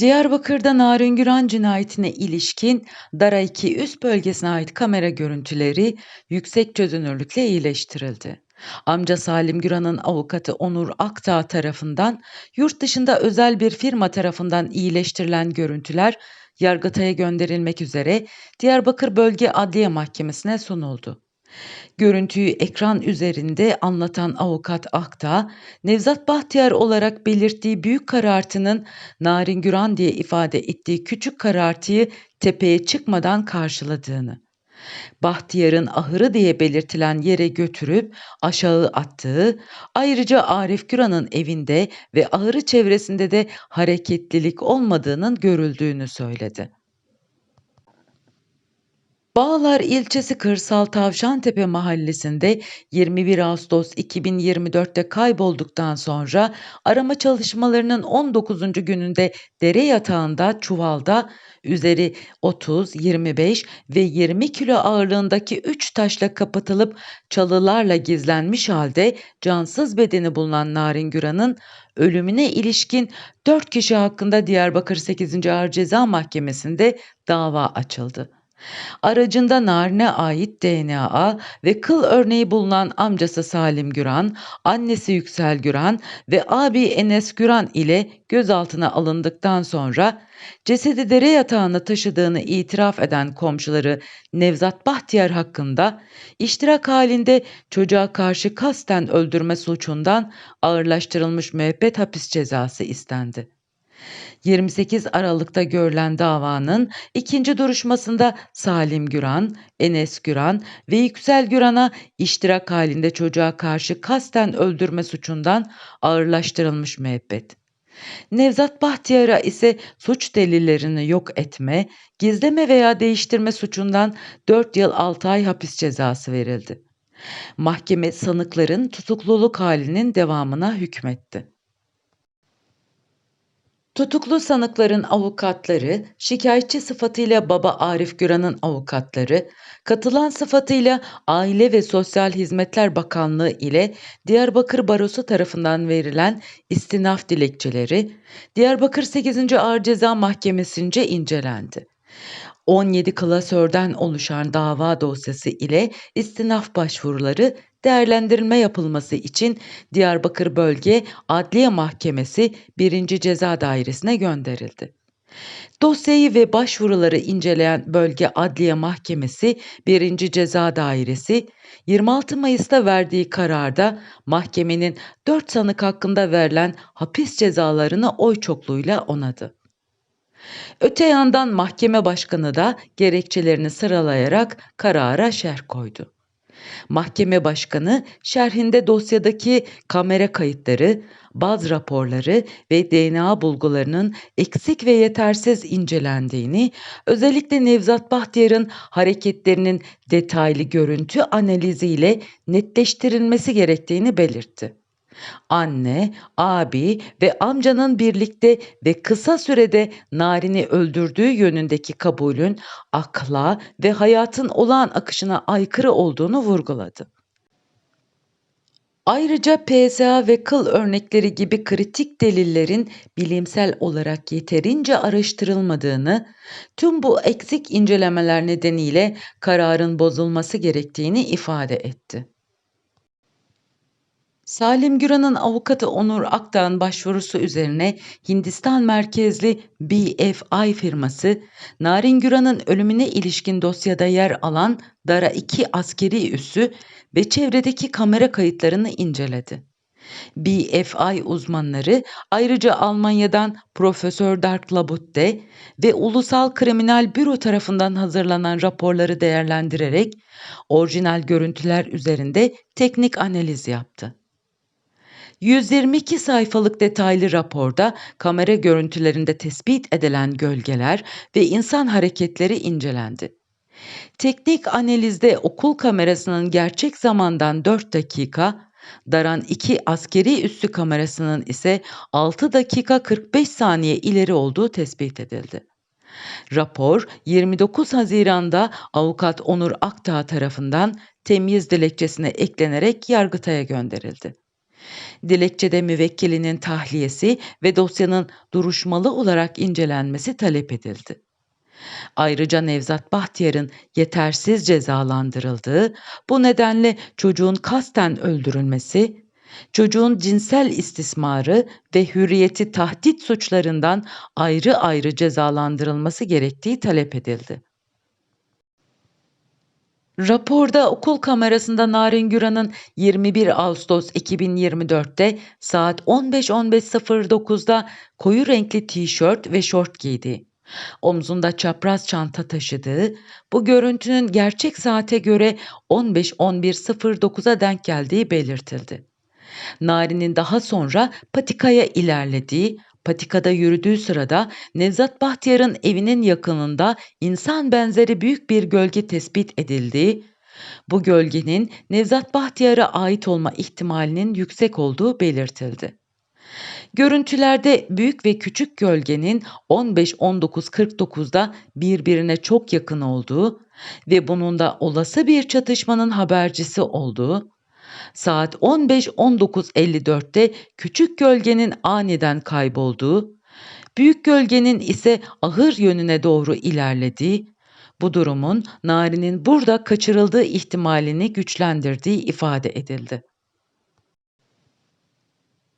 Diyarbakır'da Narin Güran cinayetine ilişkin Dara 2 üst bölgesine ait kamera görüntüleri yüksek çözünürlükle iyileştirildi. Amca Salim Güran'ın avukatı Onur Aktağ tarafından yurt dışında özel bir firma tarafından iyileştirilen görüntüler Yargıtay'a gönderilmek üzere Diyarbakır Bölge Adliye Mahkemesi'ne sunuldu. Görüntüyü ekran üzerinde anlatan avukat Akta, Nevzat Bahtiyar olarak belirttiği büyük karartının Narin Güran diye ifade ettiği küçük karartıyı tepeye çıkmadan karşıladığını, Bahtiyar'ın ahırı diye belirtilen yere götürüp aşağı attığı, ayrıca Arif Güran'ın evinde ve ahırı çevresinde de hareketlilik olmadığının görüldüğünü söyledi. Bağlar ilçesi Kırsal Tavşantepe mahallesinde 21 Ağustos 2024'te kaybolduktan sonra arama çalışmalarının 19. gününde dere yatağında çuvalda üzeri 30, 25 ve 20 kilo ağırlığındaki 3 taşla kapatılıp çalılarla gizlenmiş halde cansız bedeni bulunan Narin Güran'ın ölümüne ilişkin 4 kişi hakkında Diyarbakır 8. Ağır Ceza Mahkemesi'nde dava açıldı. Aracında Narin'e ait DNA ve kıl örneği bulunan amcası Salim Güran, annesi Yüksel Güran ve abi Enes Güran ile gözaltına alındıktan sonra cesedi dere yatağına taşıdığını itiraf eden komşuları Nevzat Bahtiyar hakkında iştirak halinde çocuğa karşı kasten öldürme suçundan ağırlaştırılmış müebbet hapis cezası istendi. 28 Aralık'ta görülen davanın ikinci duruşmasında Salim Güran, Enes Güran ve Yüksel Güran'a iştirak halinde çocuğa karşı kasten öldürme suçundan ağırlaştırılmış müebbet. Nevzat Bahtiyar'a ise suç delillerini yok etme, gizleme veya değiştirme suçundan 4 yıl 6 ay hapis cezası verildi. Mahkeme sanıkların tutukluluk halinin devamına hükmetti. Tutuklu sanıkların avukatları, şikayetçi sıfatıyla baba Arif Güran'ın avukatları, katılan sıfatıyla Aile ve Sosyal Hizmetler Bakanlığı ile Diyarbakır Barosu tarafından verilen istinaf dilekçeleri Diyarbakır 8. Ağır Ceza Mahkemesi'nce incelendi. 17 klasörden oluşan dava dosyası ile istinaf başvuruları değerlendirme yapılması için Diyarbakır Bölge Adliye Mahkemesi 1. Ceza Dairesi'ne gönderildi. Dosyayı ve başvuruları inceleyen Bölge Adliye Mahkemesi 1. Ceza Dairesi 26 Mayıs'ta verdiği kararda mahkemenin 4 sanık hakkında verilen hapis cezalarını oy çokluğuyla onadı. Öte yandan mahkeme başkanı da gerekçelerini sıralayarak karara şerh koydu. Mahkeme başkanı şerhinde dosyadaki kamera kayıtları, baz raporları ve DNA bulgularının eksik ve yetersiz incelendiğini, özellikle Nevzat Bahtiyar'ın hareketlerinin detaylı görüntü analiziyle netleştirilmesi gerektiğini belirtti. Anne, abi ve amcanın birlikte ve kısa sürede Narin'i öldürdüğü yönündeki kabulün akla ve hayatın olağan akışına aykırı olduğunu vurguladı. Ayrıca PSA ve kıl örnekleri gibi kritik delillerin bilimsel olarak yeterince araştırılmadığını, tüm bu eksik incelemeler nedeniyle kararın bozulması gerektiğini ifade etti. Salim Güran'ın avukatı Onur Akdağ'ın başvurusu üzerine Hindistan merkezli BFI firması, Narin Güran'ın ölümüne ilişkin dosyada yer alan Dara 2 askeri üssü ve çevredeki kamera kayıtlarını inceledi. BFI uzmanları ayrıca Almanya'dan Profesör Dark Labutte ve Ulusal Kriminal Büro tarafından hazırlanan raporları değerlendirerek orijinal görüntüler üzerinde teknik analiz yaptı. 122 sayfalık detaylı raporda kamera görüntülerinde tespit edilen gölgeler ve insan hareketleri incelendi. Teknik analizde okul kamerasının gerçek zamandan 4 dakika, Daran 2 askeri üssü kamerasının ise 6 dakika 45 saniye ileri olduğu tespit edildi. Rapor 29 Haziran'da avukat Onur Akdağ tarafından temyiz dilekçesine eklenerek Yargıtay'a gönderildi. Dilekçede müvekkilinin tahliyesi ve dosyanın duruşmalı olarak incelenmesi talep edildi. Ayrıca Nevzat Bahtiyar'ın yetersiz cezalandırıldığı, bu nedenle çocuğun kasten öldürülmesi, çocuğun cinsel istismarı ve hürriyeti tahdit suçlarından ayrı ayrı cezalandırılması gerektiği talep edildi. Raporda okul kamerasında Narin Güran'ın 21 Ağustos 2024'te saat 15.15.09'da koyu renkli tişört ve şort giydiği, omzunda çapraz çanta taşıdığı, bu görüntünün gerçek saate göre 15.11.09'a denk geldiği belirtildi. Nari'nin daha sonra patikaya ilerlediği, patikada yürüdüğü sırada Nevzat Bahtiyar'ın evinin yakınında insan benzeri büyük bir gölge tespit edildiği, bu gölgenin Nevzat Bahtiyar'a ait olma ihtimalinin yüksek olduğu belirtildi. Görüntülerde büyük ve küçük gölgenin 15-19-49'da birbirine çok yakın olduğu ve bunun da olası bir çatışmanın habercisi olduğu, saat 15-19.54'te küçük gölgenin aniden kaybolduğu, büyük gölgenin ise ahır yönüne doğru ilerlediği, bu durumun Nari'nin burada kaçırıldığı ihtimalini güçlendirdiği ifade edildi.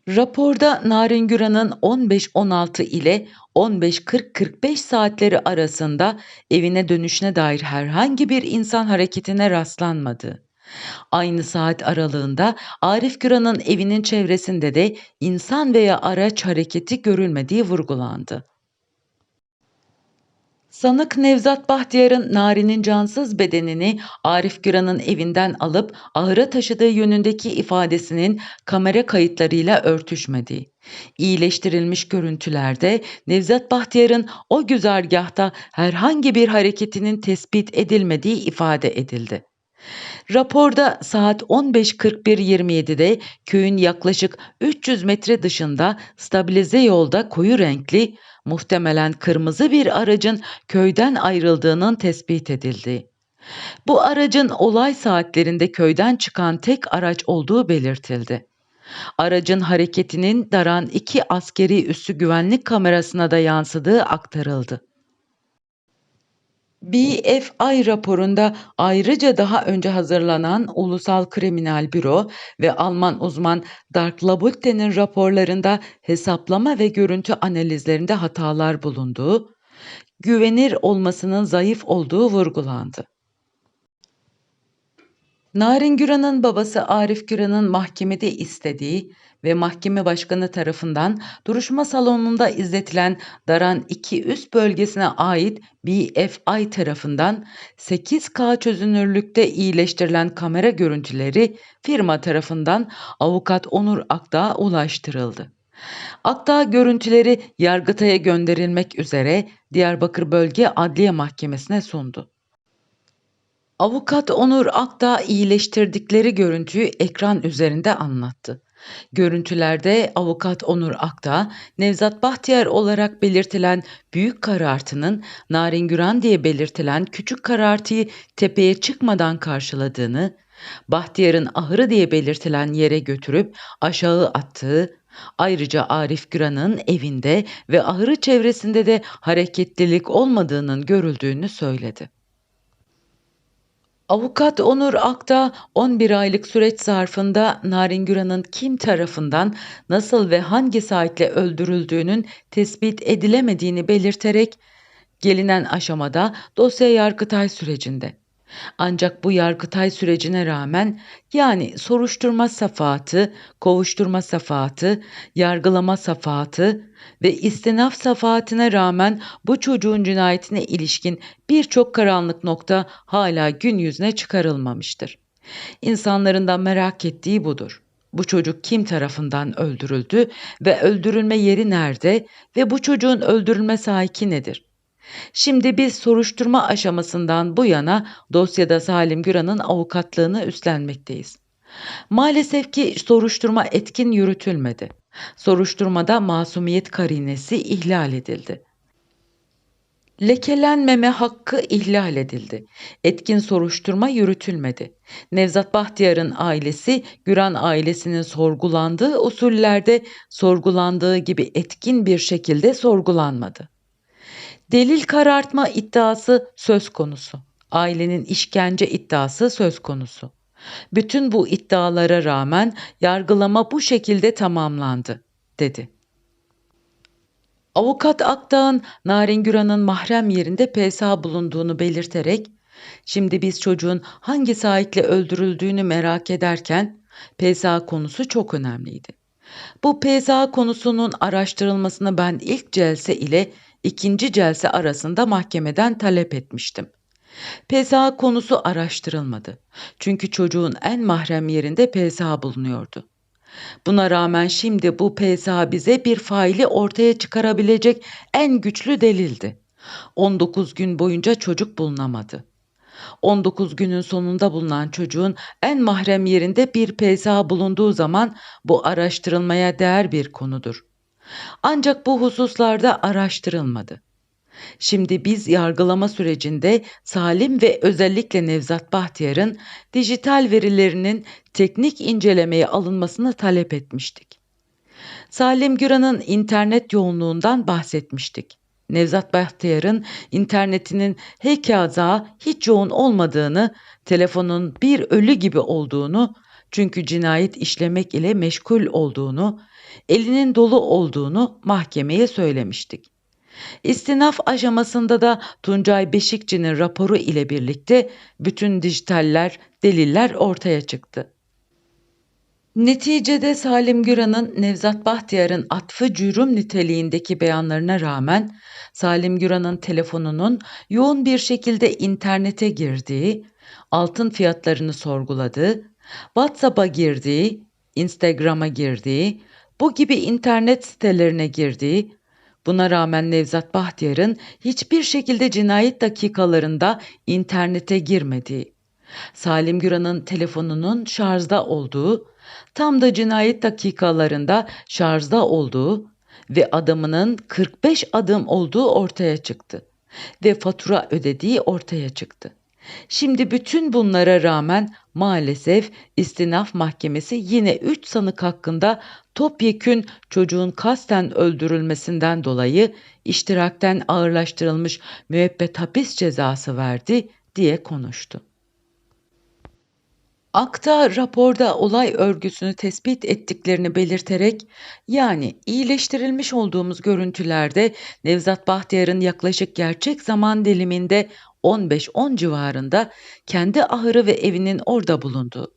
Raporda Narin Güran'ın 15-16 ile 15-40-45 saatleri arasında evine dönüşüne dair herhangi bir insan hareketine rastlanmadı. Aynı saat aralığında Arif Güran'ın evinin çevresinde de insan veya araç hareketi görülmediği vurgulandı. Sanık Nevzat Bahtiyar'ın Nari'nin cansız bedenini Arif Güran'ın evinden alıp ahıra taşıdığı yönündeki ifadesinin kamera kayıtlarıyla örtüşmediği. İyileştirilmiş görüntülerde Nevzat Bahtiyar'ın o güzergahta herhangi bir hareketinin tespit edilmediği ifade edildi. Raporda saat 15.41.27'de köyün yaklaşık 300 metre dışında stabilize yolda koyu renkli, muhtemelen kırmızı bir aracın köyden ayrıldığının tespit edildi. Bu aracın olay saatlerinde köyden çıkan tek araç olduğu belirtildi. Aracın hareketinin daran iki askeri üssü güvenlik kamerasına da yansıdığı aktarıldı. BFI raporunda ayrıca daha önce hazırlanan Ulusal Kriminal Büro ve Alman uzman Dark Labutte'nin raporlarında hesaplama ve görüntü analizlerinde hatalar bulunduğu, güvenir olmasının zayıf olduğu vurgulandı. Narin Güran'ın babası Arif Güran'ın mahkemede istediği ve mahkeme başkanı tarafından duruşma salonunda izletilen Daran 2 üst bölgesine ait BFI tarafından 8K çözünürlükte iyileştirilen kamera görüntüleri firma tarafından avukat Onur Akdağ'a ulaştırıldı. Akdağ görüntüleri Yargıtay'a gönderilmek üzere Diyarbakır Bölge Adliye Mahkemesi'ne sundu. Avukat Onur Akdağ iyileştirdikleri görüntüyü ekran üzerinde anlattı. Görüntülerde avukat Onur Akdağ, Nevzat Bahtiyar olarak belirtilen büyük karartının Narin Güran diye belirtilen küçük karartıyı tepeye çıkmadan karşıladığını, Bahtiyar'ın ahırı diye belirtilen yere götürüp aşağı attığı, ayrıca Arif Güran'ın evinde ve ahırı çevresinde de hareketlilik olmadığının görüldüğünü söyledi. Avukat Onur Akta 11 aylık süreç zarfında Narin Güran'ın kim tarafından nasıl ve hangi saatle öldürüldüğünün tespit edilemediğini belirterek gelinen aşamada dosya Yargıtay sürecinde ancak bu yargıtay sürecine rağmen yani soruşturma safahatı, kovuşturma safahatı, yargılama safahatı ve istinaf safahatine rağmen bu çocuğun cinayetine ilişkin birçok karanlık nokta hala gün yüzüne çıkarılmamıştır. İnsanların da merak ettiği budur. Bu çocuk kim tarafından öldürüldü ve öldürülme yeri nerede ve bu çocuğun öldürülme sahiki nedir? Şimdi biz soruşturma aşamasından bu yana dosyada Salim Güran'ın avukatlığını üstlenmekteyiz. Maalesef ki soruşturma etkin yürütülmedi. Soruşturmada masumiyet karinesi ihlal edildi. Lekelenmeme hakkı ihlal edildi. Etkin soruşturma yürütülmedi. Nevzat Bahtiyar'ın ailesi Güran ailesinin sorgulandığı usullerde sorgulandığı gibi etkin bir şekilde sorgulanmadı. Delil karartma iddiası söz konusu. Ailenin işkence iddiası söz konusu. Bütün bu iddialara rağmen yargılama bu şekilde tamamlandı, dedi. Avukat Akdağ'ın Narin Güran'ın mahrem yerinde PSA bulunduğunu belirterek, şimdi biz çocuğun hangi saatle öldürüldüğünü merak ederken PSA konusu çok önemliydi. Bu PSA konusunun araştırılmasını ben ilk celse ile ikinci celse arasında mahkemeden talep etmiştim. PSA konusu araştırılmadı. Çünkü çocuğun en mahrem yerinde PSA bulunuyordu. Buna rağmen şimdi bu PSA bize bir faili ortaya çıkarabilecek en güçlü delildi. 19 gün boyunca çocuk bulunamadı. 19 günün sonunda bulunan çocuğun en mahrem yerinde bir PSA bulunduğu zaman bu araştırılmaya değer bir konudur. Ancak bu hususlarda araştırılmadı. Şimdi biz yargılama sürecinde Salim ve özellikle Nevzat Bahtiyar'ın dijital verilerinin teknik incelemeye alınmasını talep etmiştik. Salim Güran'ın internet yoğunluğundan bahsetmiştik. Nevzat Bahtiyar'ın internetinin hekaza hiç yoğun olmadığını, telefonun bir ölü gibi olduğunu, çünkü cinayet işlemek ile meşgul olduğunu, elinin dolu olduğunu mahkemeye söylemiştik. İstinaf aşamasında da Tuncay Beşikçi'nin raporu ile birlikte bütün dijitaller, deliller ortaya çıktı. Neticede Salim Güran'ın Nevzat Bahtiyar'ın atfı cürüm niteliğindeki beyanlarına rağmen Salim Güran'ın telefonunun yoğun bir şekilde internete girdiği, altın fiyatlarını sorguladığı, WhatsApp'a girdiği, Instagram'a girdiği, bu gibi internet sitelerine girdiği, buna rağmen Nevzat Bahtiyar'ın hiçbir şekilde cinayet dakikalarında internete girmediği, Salim Güran'ın telefonunun şarjda olduğu, tam da cinayet dakikalarında şarjda olduğu ve adamının 45 adım olduğu ortaya çıktı ve fatura ödediği ortaya çıktı. Şimdi bütün bunlara rağmen maalesef istinaf mahkemesi yine 3 sanık hakkında topyekün çocuğun kasten öldürülmesinden dolayı iştirakten ağırlaştırılmış müebbet hapis cezası verdi diye konuştu. Akta raporda olay örgüsünü tespit ettiklerini belirterek yani iyileştirilmiş olduğumuz görüntülerde Nevzat Bahtiyar'ın yaklaşık gerçek zaman diliminde 15-10 civarında kendi ahırı ve evinin orada bulunduğu,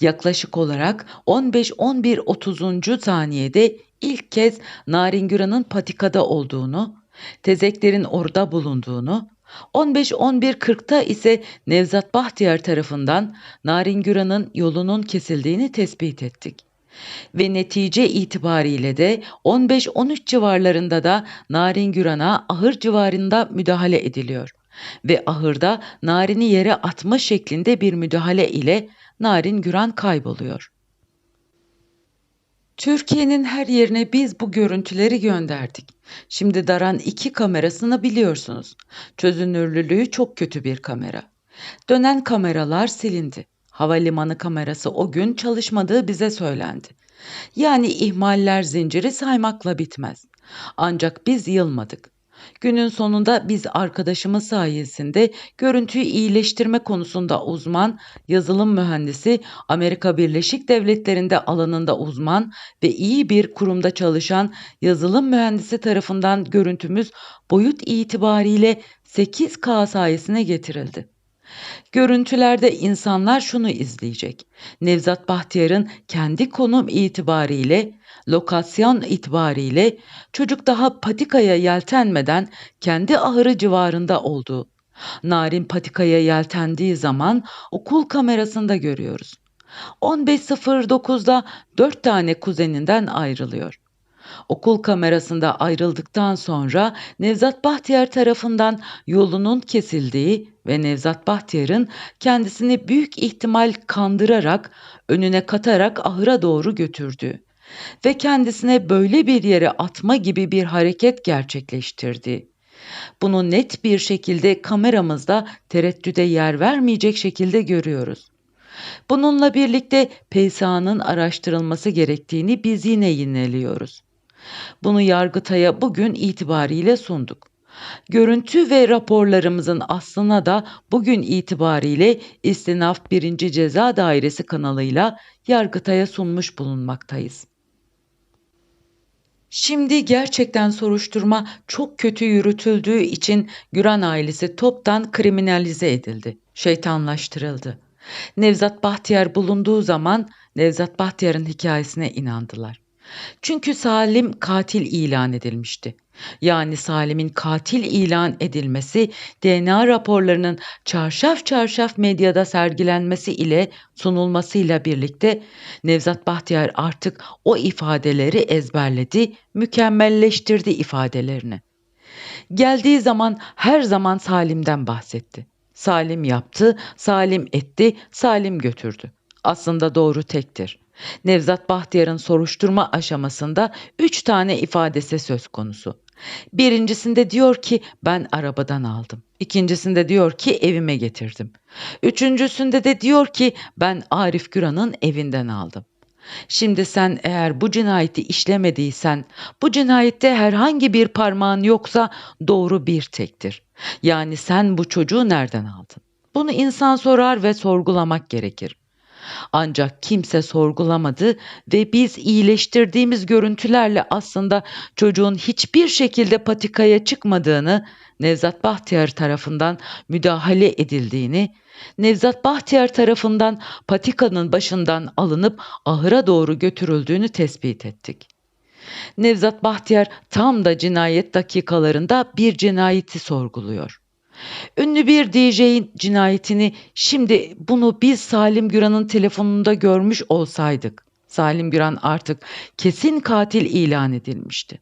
yaklaşık olarak 15-11-30. saniyede ilk kez Naringüran'ın patikada olduğunu, tezeklerin orada bulunduğunu, 15-11.40'ta ise Nevzat Bahtiyar tarafından Naringüran'ın yolunun kesildiğini tespit ettik. Ve netice itibariyle de 15-13 civarlarında da Naringüran'a ahır civarında müdahale ediliyor. Ve ahırda narini yere atma şeklinde bir müdahale ile Narin Güran kayboluyor. Türkiye'nin her yerine biz bu görüntüleri gönderdik. Şimdi Daran 2 kamerasını biliyorsunuz. Çözünürlülüğü çok kötü bir kamera. Dönen kameralar silindi. Havalimanı kamerası o gün çalışmadığı bize söylendi. Yani ihmaller zinciri saymakla bitmez. Ancak biz yılmadık. Günün sonunda biz arkadaşımız sayesinde görüntüyü iyileştirme konusunda uzman, yazılım mühendisi, Amerika Birleşik Devletleri'nde alanında uzman ve iyi bir kurumda çalışan yazılım mühendisi tarafından görüntümüz boyut itibariyle 8K sayesine getirildi. Görüntülerde insanlar şunu izleyecek. Nevzat Bahtiyar'ın kendi konum itibariyle, lokasyon itibariyle çocuk daha patikaya yeltenmeden kendi ahırı civarında olduğu. Narin patikaya yeltendiği zaman okul kamerasında görüyoruz. 15.09'da dört tane kuzeninden ayrılıyor. Okul kamerasında ayrıldıktan sonra Nevzat Bahtiyar tarafından yolunun kesildiği ve Nevzat Bahtiyar'ın kendisini büyük ihtimal kandırarak, önüne katarak ahıra doğru götürdü ve kendisine böyle bir yere atma gibi bir hareket gerçekleştirdi. Bunu net bir şekilde kameramızda tereddüde yer vermeyecek şekilde görüyoruz. Bununla birlikte PSA'nın araştırılması gerektiğini biz yine yineliyoruz. Bunu Yargıtay'a bugün itibariyle sunduk. Görüntü ve raporlarımızın aslına da bugün itibariyle İstinaf 1. Ceza Dairesi kanalıyla Yargıtay'a sunmuş bulunmaktayız. Şimdi gerçekten soruşturma çok kötü yürütüldüğü için Güran ailesi toptan kriminalize edildi, şeytanlaştırıldı. Nevzat Bahtiyar bulunduğu zaman Nevzat Bahtiyar'ın hikayesine inandılar. Çünkü Salim katil ilan edilmişti. Yani Salim'in katil ilan edilmesi DNA raporlarının çarşaf çarşaf medyada sergilenmesi ile sunulmasıyla birlikte Nevzat Bahtiyar artık o ifadeleri ezberledi, mükemmelleştirdi ifadelerini. Geldiği zaman her zaman Salim'den bahsetti. Salim yaptı, Salim etti, Salim götürdü. Aslında doğru tektir. Nevzat Bahtiyar'ın soruşturma aşamasında üç tane ifadesi söz konusu. Birincisinde diyor ki ben arabadan aldım. İkincisinde diyor ki evime getirdim. Üçüncüsünde de diyor ki ben Arif Güran'ın evinden aldım. Şimdi sen eğer bu cinayeti işlemediysen, bu cinayette herhangi bir parmağın yoksa doğru bir tektir. Yani sen bu çocuğu nereden aldın? Bunu insan sorar ve sorgulamak gerekir. Ancak kimse sorgulamadı ve biz iyileştirdiğimiz görüntülerle aslında çocuğun hiçbir şekilde patikaya çıkmadığını, Nevzat Bahtiyar tarafından müdahale edildiğini, Nevzat Bahtiyar tarafından patikanın başından alınıp ahıra doğru götürüldüğünü tespit ettik. Nevzat Bahtiyar tam da cinayet dakikalarında bir cinayeti sorguluyor. Ünlü bir DJ'in cinayetini şimdi bunu biz Salim Güran'ın telefonunda görmüş olsaydık. Salim Güran artık kesin katil ilan edilmişti.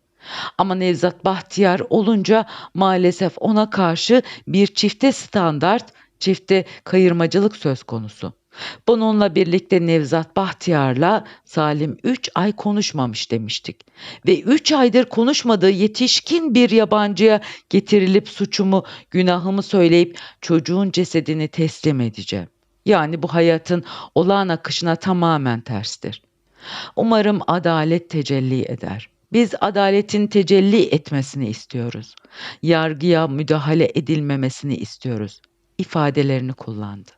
Ama Nevzat Bahtiyar olunca maalesef ona karşı bir çifte standart, çifte kayırmacılık söz konusu. Bununla birlikte Nevzat Bahtiyar'la Salim 3 ay konuşmamış demiştik. Ve 3 aydır konuşmadığı yetişkin bir yabancıya getirilip suçumu, günahımı söyleyip çocuğun cesedini teslim edeceğim. Yani bu hayatın olağan akışına tamamen terstir. Umarım adalet tecelli eder. Biz adaletin tecelli etmesini istiyoruz. Yargıya müdahale edilmemesini istiyoruz. İfadelerini kullandı.